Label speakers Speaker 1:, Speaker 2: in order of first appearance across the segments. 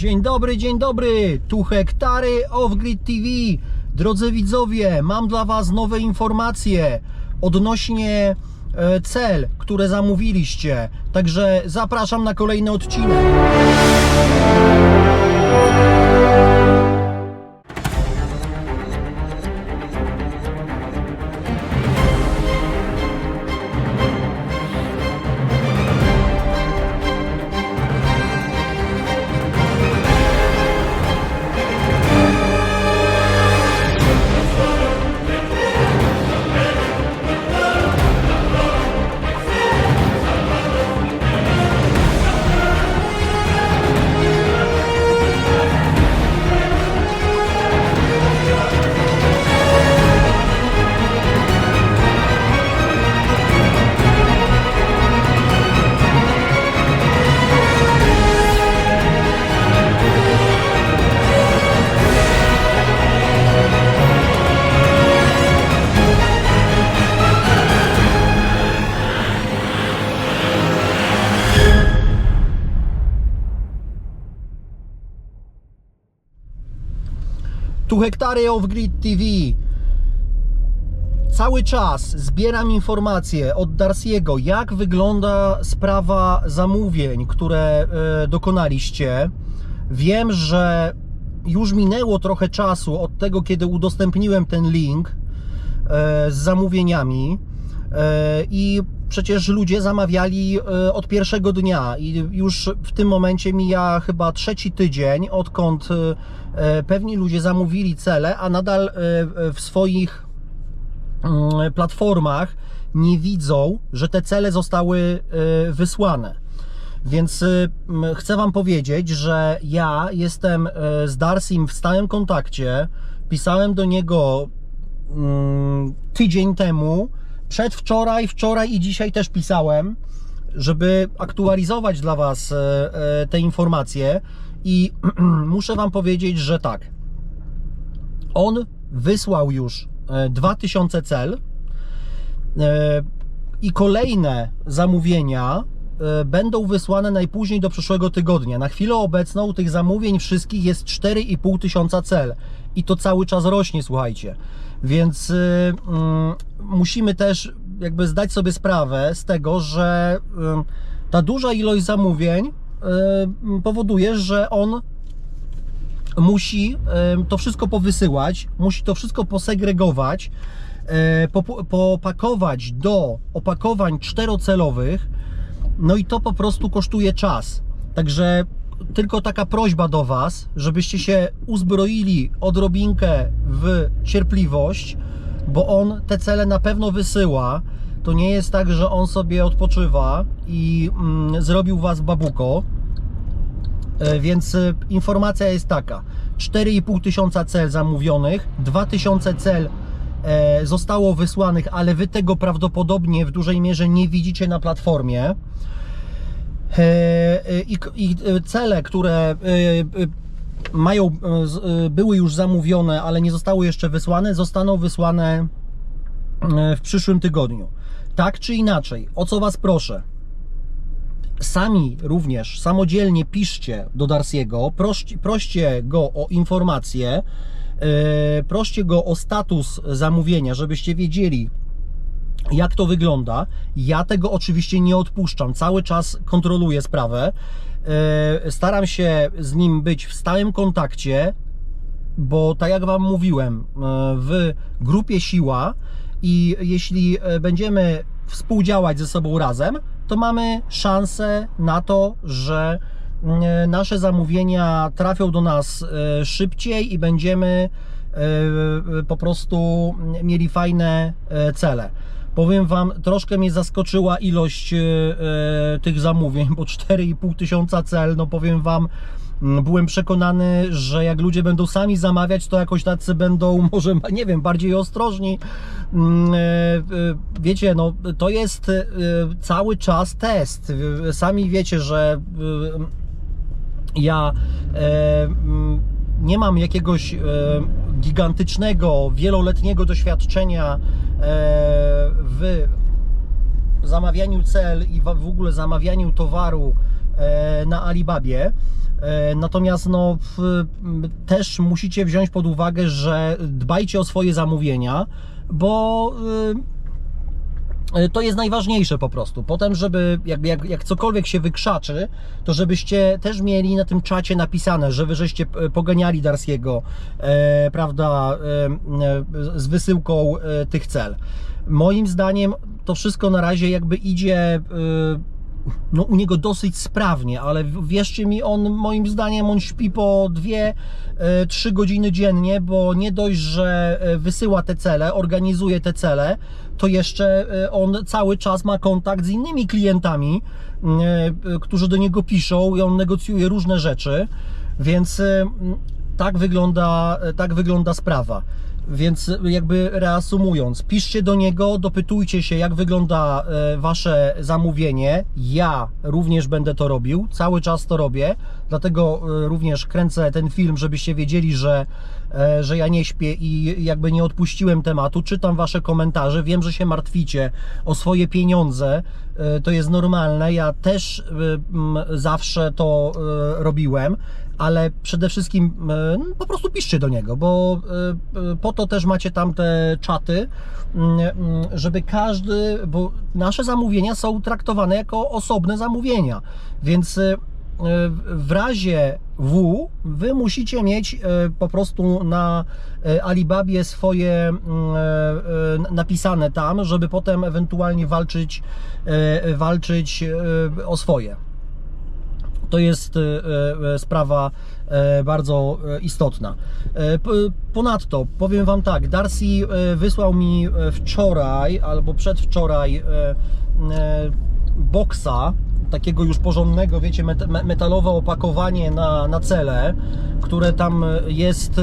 Speaker 1: Dzień dobry, dzień dobry, tu hektary Off-Grid TV. Drodzy widzowie, mam dla Was nowe informacje odnośnie e, cel, które zamówiliście. Także zapraszam na kolejny odcinek. Hektary Off-Grid TV. Cały czas zbieram informacje od Darsiego, jak wygląda sprawa zamówień, które e, dokonaliście. Wiem, że już minęło trochę czasu od tego, kiedy udostępniłem ten link e, z zamówieniami i przecież ludzie zamawiali e, od pierwszego dnia i już w tym momencie mija chyba trzeci tydzień, odkąd e, pewni ludzie zamówili cele, a nadal e, w swoich mm, platformach nie widzą, że te cele zostały e, wysłane. Więc chcę Wam powiedzieć, że ja jestem e, z Darsim w stałym kontakcie. Pisałem do niego mm, tydzień temu, przedwczoraj, wczoraj i dzisiaj też pisałem, żeby aktualizować dla Was e, e, te informacje. I muszę Wam powiedzieć, że tak. On wysłał już e, 2000 cel e, i kolejne zamówienia będą wysłane najpóźniej do przyszłego tygodnia. Na chwilę obecną tych zamówień wszystkich jest 4,5 tysiąca cel i to cały czas rośnie, słuchajcie. Więc y, mm, musimy też jakby zdać sobie sprawę z tego, że y, ta duża ilość zamówień y, powoduje, że on musi em, to wszystko powysyłać, musi to wszystko posegregować, e, popu- popakować do opakowań czterocelowych, no i to po prostu kosztuje czas. Także tylko taka prośba do Was, żebyście się uzbroili odrobinkę w cierpliwość, bo on te cele na pewno wysyła. To nie jest tak, że on sobie odpoczywa i mm, zrobił Was babuko. E, Więc e, informacja jest taka: 4,5 tysiąca cel zamówionych, 2000 cel zostało wysłanych, ale wy tego prawdopodobnie w dużej mierze nie widzicie na platformie. E, e, I, i e, cele, które e, e, mają, e, e, były już zamówione, ale nie zostały jeszcze wysłane, zostaną wysłane e, w przyszłym tygodniu. Tak czy inaczej, o co Was proszę? sami również samodzielnie piszcie do Darsiego, proście, proście go o informacje, proście go o status zamówienia, żebyście wiedzieli, jak to wygląda. Ja tego oczywiście nie odpuszczam, cały czas kontroluję sprawę. Yy, Staram się z nim być w stałym kontakcie, bo tak jak Wam mówiłem, e, w grupie siła i jeśli e, będziemy współdziałać ze sobą razem, to mamy szansę na to, że e, nasze zamówienia trafią do nas e, szybciej i będziemy e, po prostu mieli fajne e, cele. Powiem Wam, troszkę mnie zaskoczyła ilość e, e, tych zamówień, bo 4,5 tysiąca cel, no powiem Wam, Byłem przekonany, że jak ludzie będą sami zamawiać, to jakoś tacy będą, może, nie wiem, bardziej ostrożni. Mm, e, e, Wiecie, no to jest e, cały czas test. E, Sami wiecie, że e, ja e, mm, nie mam jakiegoś e, gigantycznego, wieloletniego doświadczenia e, w zamawianiu cel i w ogóle zamawianiu towaru na Alibabie. Natomiast no, też musicie wziąć pod uwagę, że dbajcie o swoje zamówienia, bo to jest najważniejsze po prostu. Potem, żeby jak, jak, cokolwiek się wykrzaczy, to żebyście też mieli na tym czacie napisane, że wy żeście e, poganiali Darsiego, e, prawda, e, e, z wysyłką e, tych cel. Moim zdaniem to wszystko na razie jakby idzie e, no, u niego dosyć sprawnie, ale wierzcie mi, on moim zdaniem on śpi po 2-3 godziny dziennie, bo nie dość, że e, wysyła te cele, organizuje te cele, to jeszcze e, on cały czas ma kontakt z innymi klientami, e, którzy do niego piszą i on negocjuje różne rzeczy, więc e, tak wygląda, tak wygląda sprawa. Więc jakby reasumując, piszcie do niego, dopytujcie się, jak wygląda e, wasze zamówienie. Ja również będę to robił, cały czas to robię, dlatego e, również kręcę ten film, żebyście wiedzieli, że, e, że ja nie śpię i jakby nie odpuściłem tematu. Czytam wasze komentarze, wiem, że się martwicie o swoje pieniądze. To jest normalne. Ja też zawsze to robiłem ale przede wszystkim e, no, po prostu piszcie do niego, bo e, e, po to też macie tam te czaty, mm, mm, żeby każdy, bo nasze zamówienia są traktowane jako osobne zamówienia, więc w razie W wy musicie mieć po prostu na Alibabie swoje mm, napisane tam, żeby potem ewentualnie walczyć, walczyć o swoje. To jest e, e, sprawa e, bardzo istotna. Ponadto powiem Wam tak, Darcy wysłał mi wczoraj albo przedwczoraj boksa, takiego już porządnego, wiecie, met- me- metalowe opakowanie na, na cele, które tam jest,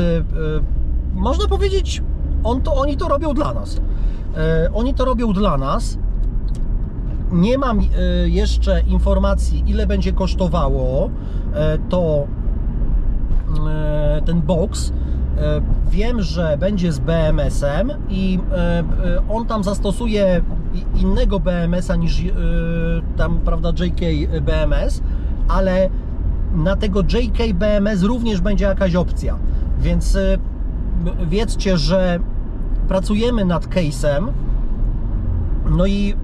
Speaker 1: można powiedzieć, on to, oni to robią dla nas. Oni to robią dla nas. Nie mam e, jeszcze informacji, ile będzie kosztowało e, to e, ten box. Wiem, że będzie z BMS-em i on tam zastosuje innego BMS-a niż tam, prawda, JK BMS, ale na tego JK BMS również będzie jakaś opcja. Więc wiedzcie, że pracujemy nad case'em. No i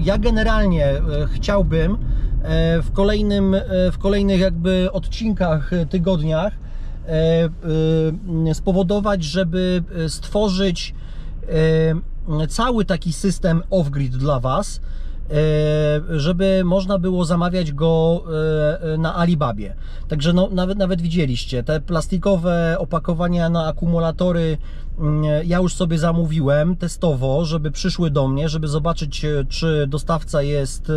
Speaker 1: ja generalnie e, chciałbym e, w kolejnym, e, w kolejnych jakby odcinkach, tygodniach spowodować, żeby stworzyć cały taki system off-grid dla Was, żeby można było zamawiać go na Alibabie. Także no, nawet, nawet widzieliście, te plastikowe opakowania na akumulatory ja już sobie zamówiłem testowo, żeby przyszły do mnie, żeby zobaczyć, e, czy dostawca jest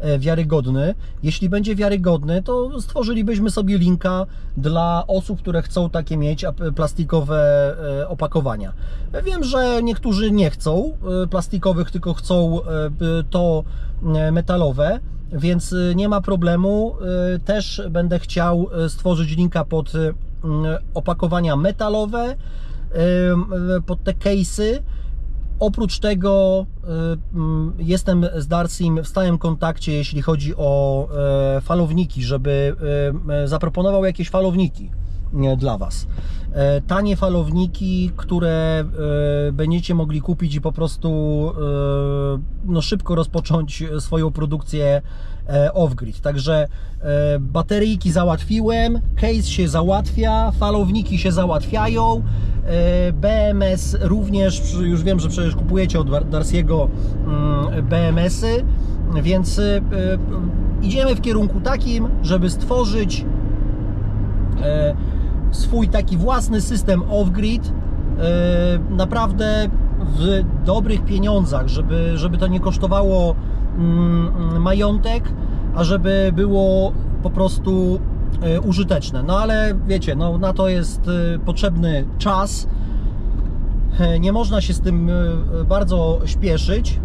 Speaker 1: e, wiarygodny. Jeśli będzie wiarygodny, to stworzylibyśmy sobie linka dla osób, które chcą takie mieć plastikowe e, opakowania. Wiem, że niektórzy nie chcą e, plastikowych, tylko chcą e, to e, metalowe. Więc e, nie ma problemu. E, Też będę chciał e, stworzyć linka pod e, mm, opakowania metalowe, e, pod te case'y. Oprócz tego y, mm, jestem z Darcym w stałym kontakcie, jeśli chodzi o e, falowniki, żeby e, zaproponował jakieś falowniki dla Was. E, Tanie falowniki, które e, będziecie mogli kupić i po prostu e, no, szybko rozpocząć swoją produkcję off-grid. Także bateryjki załatwiłem, case się załatwia, falowniki się załatwiają, BMS również, już wiem, że przecież kupujecie od Dar- Darsiego mm, BMS-y, więc idziemy w kierunku takim, żeby stworzyć swój taki własny system off-grid e, naprawdę w dobrych pieniądzach, żeby, żeby to nie kosztowało mm, mm, majątek, a żeby było po prostu e, użyteczne. No ale wiecie, no, na to jest e, potrzebny czas. Nie można się z tym bardzo śpieszyć.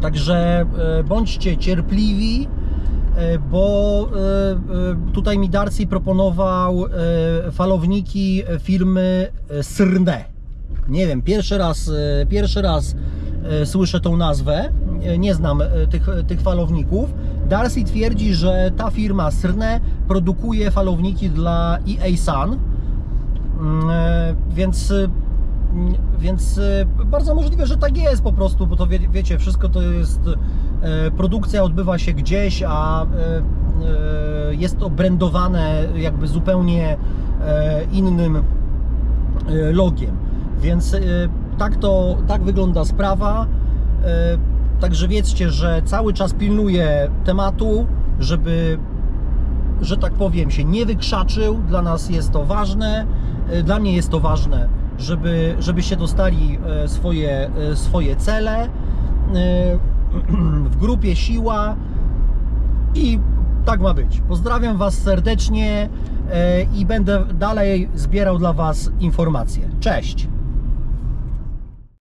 Speaker 1: Także bądźcie cierpliwi, bo e, e, tutaj mi Darcy proponował e, falowniki firmy e, Srne. Nie wiem, pierwszy raz, e, pierwszy raz e, słyszę tą nazwę. E, Nie znam e, tych, tych falowników, Darcy twierdzi, że ta firma Srne produkuje falowniki dla EA Sun, Mm, e, więc, więc y, bardzo możliwe, że tak jest po prostu, bo to wie, wiecie, wszystko to jest, e, produkcja odbywa się gdzieś, a e, jest to brandowane jakby zupełnie e, innym e, logiem. Więc tak to, tak wygląda sprawa. E, Także wiedzcie, że cały czas pilnuję tematu, żeby że tak powiem, się nie wykrzaczył. Dla nas jest to ważne. Dla mnie jest to ważne, żeby, żebyście dostali e, swoje, e, swoje cele e, w grupie Siła i tak ma być. Pozdrawiam Was serdecznie i będę dalej zbierał dla Was informacje. Cześć!